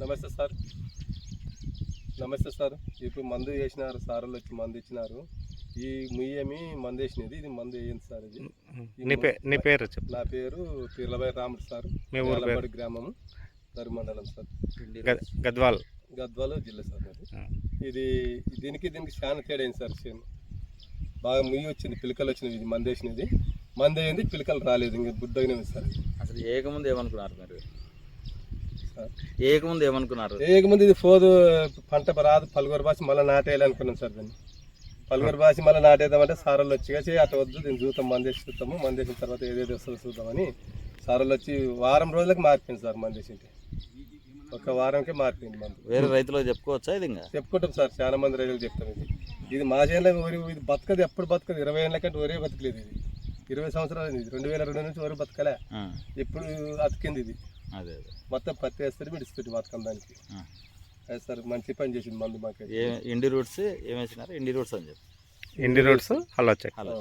నమస్తే సార్. నమస్తే సార్. ఇప్పుడు మందు వేసినారు సార్లు వచ్చి మందు ఇచ్చినారు. ఈ ముయ్యమి మందు వేసినది? ఇది మందు వేయండి సార్ ఇది. నీ పేరు చెప్పు. నా పేరు పిర్లబాయి రాముడు సార్. మీ ఊరు పేరు? యాలపాడు గ్రామము దరి మండలం సార్. గద్- గద్వాల్. గద్వాల జిల్లా సార్. ఇది దీనికి దీనికి చాలా తేడా అయింది సార్ చేను బాగా ముయ్యి వచ్చింది పిలకలు వచ్చినవి ఇది మందు వేసినది. మందు అయింది పిలకలు రాలేదు ఇంకా బుడ్డగినవి సార్. అసలు ఏకముందు ఏమనుకున్నారు మీరు? సార్ ఏకముందు ఏమనుకున్నారు? ఏకముందు ఇది పోదు పంట రాదు పలుగురు బాసి మళ్ళీ నాటేయాలి అనుకున్నాం సార్ దాన్ని. పలుగురు బాసి మళ్ళీ నాటేద్దామంటే సారలు వచ్చి వచ్చి అటు వద్దు దీన్ని చూద్దాం మందేసి చూద్దాము మందేసిన తర్వాత ఏదేది వస్తుందో చూద్దామని సారలు వచ్చి వారం రోజులకు మారిపోయింది సార్ మందేసింటి. ఒక వారంకే మారిపోయింది మందు. వేరే రైతులకు చెప్పుకోవచ్చా ఇది ఇంకా? చెప్పుకుంటాం సార్ చాలా మంది రైతులు చెప్తాం ఇది. ఇది మా చేనులో వరి ఇది బతకదు ఎప్పుడు బతకదు ఇరవై ఏళ్ళ కంటే వరే బతకలేదు ఇది. ఇరవై సంవత్సరాలు ఇది రెండు వేల రెండు నుంచి వరకు బతకలే. ఆ, ఇప్పుడు అతికింది ఇది. అదే అదే. మొత్తం పత్తి వేస్తుంది మిడిచిపెట్టి బతకం దానికి. సార్ మంచి పని చేసింది మందు మాకు ఏ ఇండి రూట్స్ ఏమేసినారు ఇండి రూట్స్ అని చెప్పి. ఇండి రోడ్స్ హలో చెక్ అలా.